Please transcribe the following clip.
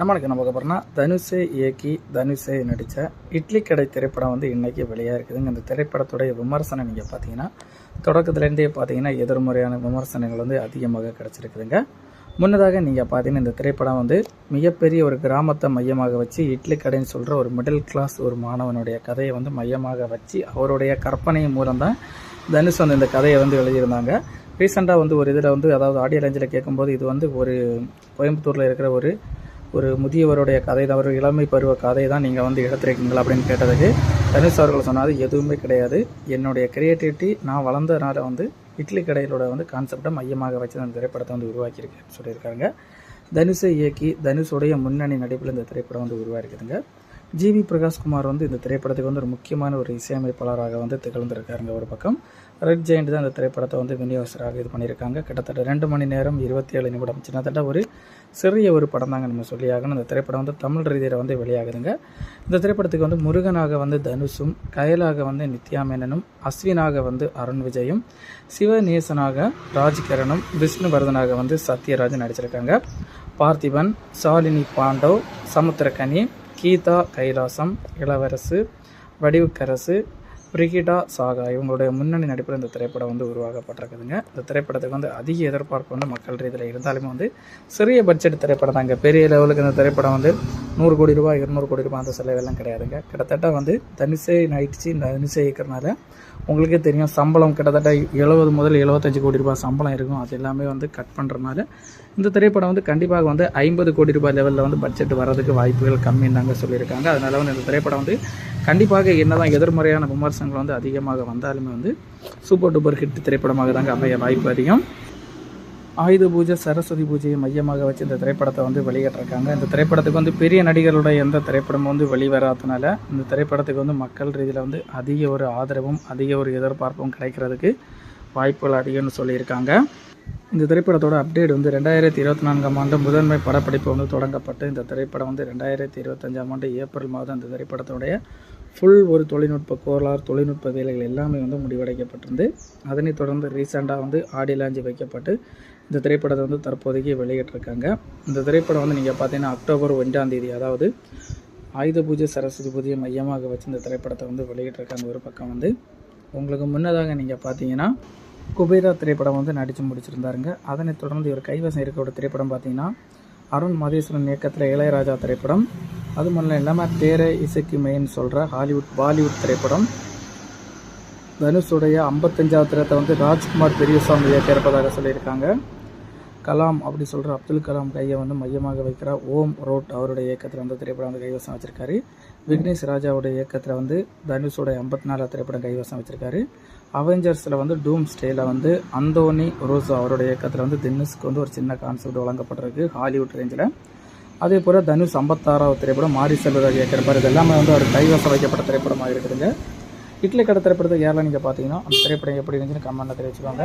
நம்மளுக்கு நம்ம பார்க்க தனுஷை இயக்கி தனுஷை நடித்த இட்லி கடை திரைப்படம் வந்து இன்றைக்கி வெளியாக இருக்குதுங்க. இந்த திரைப்படத்துடைய விமர்சனம் நீங்கள் பார்த்தீங்கன்னா தொடக்கத்துலேருந்தே பார்த்தீங்கன்னா எதிர்மறையான விமர்சனங்கள் வந்து அதிகமாக கிடச்சிருக்குதுங்க. முன்னதாக நீங்கள் பார்த்தீங்கன்னா இந்த திரைப்படம் வந்து மிகப்பெரிய ஒரு கிராமத்தை மையமாக வச்சு இட்லி கடைன்னு சொல்கிற ஒரு மிடில் கிளாஸ் ஒரு மாணவனுடைய கதையை வந்து மையமாக வச்சு அவருடைய கற்பனை மூலம் தான் தனுஷ் வந்து இந்த கதையை வந்து எழுதியிருந்தாங்க. ரீசெண்டாக வந்து ஒரு இதில் வந்து அதாவது ஆடியோ ரேஞ்சில் கேட்கும்போது இது வந்து ஒரு கோயம்புத்தூரில் இருக்கிற ஒரு ஒரு முதியவருடைய கதை தான் ஒரு இளமை பருவ கதை தான் நீங்கள் வந்து எடுத்துருக்கீங்களா அப்படின்னு கேட்டதுக்கு தனுஷ் அவர்கள் சொன்னது எதுவுமே கிடையாது. என்னுடைய கிரியேட்டிவிட்டி நான் வளர்ந்தனால வந்து இட்லி கடையிலோட வந்து கான்செப்டை மையமாக வச்சு அந்த திரைப்படத்தை வந்து உருவாக்கியிருக்கேன் சொல்லியிருக்காங்க தனுஷை இயக்கி தனுஷுடைய முன்னணி நடிப்பில் இந்த திரைப்படம் வந்து உருவாயிருக்குதுங்க ஜிவி பிரகாஷ்குமார் வந்து இந்த திரைப்படத்துக்கு வந்து ஒரு முக்கியமான ஒரு இசையமைப்பாளராக வந்து திகழ்ந்திருக்காருங்க ஒரு பக்கம். ரெட் ஜெயிண்ட் தான் இந்த திரைப்படத்தை வந்து விநியோகஸ்தராக இது பண்ணியிருக்காங்க. கிட்டத்தட்ட ரெண்டு மணி நேரம் இருபத்தி ஏழு நிமிடம். சின்னத்தட்ட ஒரு சிறிய ஒரு படம் தாங்க நம்ம சொல்லியாகணும் இந்த திரைப்படம் வந்து தமிழ் ரீதியில் வந்து வெளியாகுதுங்க. இந்த திரைப்படத்துக்கு வந்து முருகனாக வந்து தனுஷும் கயலாக வந்து நித்யா மேனனும் அஸ்வினாக வந்து அருண் விஜயும் சிவநேசனாக ராஜ்கரனும் விஷ்ணுவர்தனாக வந்து சத்யராஜ் நடிச்சிருக்காங்க. பார்த்திபன் சாலினி பாண்டவ் சமுத்திரக்கனி கீதா கைலாசம் இளவரசு வடிவுக்கரசு பிரிகிடா சாகா இவங்களுடைய முன்னணி நடிப்பில் இந்த திரைப்படம் வந்து உருவாக்கப்பட்டிருக்குதுங்க. இந்த திரைப்படத்துக்கு வந்து அதிக எதிர்பார்ப்பு வந்து மக்கள் ரீதியில் இருந்தாலுமே வந்து சிறிய பட்ஜெட் திரைப்படம் தாங்க பெரிய லெவலுக்கு இந்த திரைப்படம் வந்து நூறு கோடி ரூபாய் இருநூறு கோடி ரூபாய் அந்த செலவெல்லாம் கிடையாதுங்க. கிட்டத்தட்ட வந்து தனிசை நடிச்சு இந்த தனிசை இருக்கிறனால உங்களுக்கே தெரியும் சம்பளம் கிட்டத்தட்ட எழுபது முதல் எழுபத்தஞ்சு கோடி ரூபாய் சம்பளம் இருக்கும். அது எல்லாமே வந்து கட் பண்ணுறனால இந்த திரைப்படம் வந்து கண்டிப்பாக வந்து ஐம்பது கோடி ரூபாய் லெவலில் வந்து பட்ஜெட் வர்றதுக்கு வாய்ப்புகள் கம்மின்னு தாங்க சொல்லியிருக்காங்க. அதனால வந்து இந்த திரைப்படம் வந்து கண்டிப்பாக என்னதான் எதிர்மறையான விமர்சனங்கள் வந்து அதிகமாக வந்தாலுமே வந்து சூப்பர் டூப்பர் ஹிட் திரைப்படமாக தாங்க அமைய வாய்ப்பு அதிகம். ஆயுத பூஜை சரஸ்வதி பூஜையை மையமாக வச்சு இந்த திரைப்படத்தை வந்து வெளியிட்டிருக்காங்க. இந்த திரைப்படத்துக்கு வந்து பெரிய நடிகர்களுடைய எந்த திரைப்படமும் வந்து வெளிவராதனால இந்த திரைப்படத்துக்கு வந்து மக்கள் ரீதியில் வந்து அதிக ஒரு ஆதரவும் அதிக ஒரு எதிர்பார்ப்பும் கிடைக்கிறதுக்கு வாய்ப்புகள் அதிகம்னு சொல்லியிருக்காங்க. இந்த திரைப்படத்தோட அப்டேட் வந்து ரெண்டாயிரத்தி இருபத்தி நான்காம் ஆண்டு முதன்மை படப்பிடிப்பு வந்து தொடங்கப்பட்டு இந்த திரைப்படம் வந்து ரெண்டாயிரத்தி இருபத்தஞ்சாம் ஆண்டு ஏப்ரல் மாதம் இந்த திரைப்படத்தோடைய ஃபுல் ஒரு தொழில்நுட்ப கோளாறு தொழில்நுட்ப வேலைகள் எல்லாமே வந்து முடிவடைக்கப்பட்டிருந்து அதனைத் தொடர்ந்து ரீசெண்டாக வந்து ஆடி லாஞ்சி வைக்கப்பட்டு இந்த திரைப்படத்தை வந்து தற்போதைக்கு வெளியிட்டிருக்காங்க. இந்த திரைப்படம் வந்து நீங்கள் பார்த்தீங்கன்னா அக்டோபர் ஒன்றாம் தேதி அதாவது ஆயுத பூஜை சரஸ்வதி பூஜையை மையமாக வச்சு இந்த திரைப்படத்தை வந்து வெளியிட்டிருக்காங்க ஒரு பக்கம் வந்து. உங்களுக்கு முன்னதாக நீங்கள் பார்த்தீங்கன்னா குபேரா திரைப்படம் வந்து நடித்து முடிச்சிருந்தாருங்க. அதனைத் தொடர்ந்து இவர் கைவசம் இருக்கிற திரைப்படம் பார்த்தீங்கன்னா அருண் மதேஸ்வரன் இயக்கத்தில் இளையராஜா திரைப்படம் அது மட்டும் இல்லாமல் தேரை இசைக்கு மெயின் சொல்கிற ஹாலிவுட் பாலிவுட் திரைப்படம்? தனுஷுடைய ஐம்பத்தஞ்சாவது திரைத்தை வந்து ராஜ்குமார் பெரியசாமி இயக்கியிருப்பதாக சொல்லியிருக்காங்க. கலாம் அப்படி சொல்கிற அப்துல் கலாம் கையை வந்து மையமாக வைக்கிற ஓம் ரோட் அவருடைய இயக்கத்தில் வந்து திரைப்படம் வந்து கைவசம் வச்சுருக்காரு. விக்னேஷ் ராஜாவுடைய இயக்கத்தில் வந்து தனுஷுடைய ஐம்பத்தி நாலாவது திரைப்படம் கைவசம் வச்சுருக்காரு. அவெஞ்சர்ஸில் வந்து டூம் ஸ்டேயில் வந்து அந்தோனி ரோசோ அவருடைய இயக்கத்தில் வந்து தனுஷ்க்கு வந்து ஒரு சின்ன கான்செப்ட் வழங்கப்பட்டிருக்கு ஹாலிவுட் ரேஞ்சில் அதே போல் தனுஷ் ஐம்பத்தாறாவது திரைப்படம் மாரி செல்வராஜ் இயக்கிறப்பார் இது எல்லாமே வந்து ஒரு கைவசம் வைக்கப்பட்ட திரைப்படமாக இருக்குதுங்க. இட்லி கடை திரைப்படத்தை யாரெல்லாம் நீங்கள் பார்த்தீங்கன்னா அந்த திரைப்படம் எப்படி இருந்துச்சுன்னு கமெண்ட்டில் தெரிவிச்சுக்கோங்க.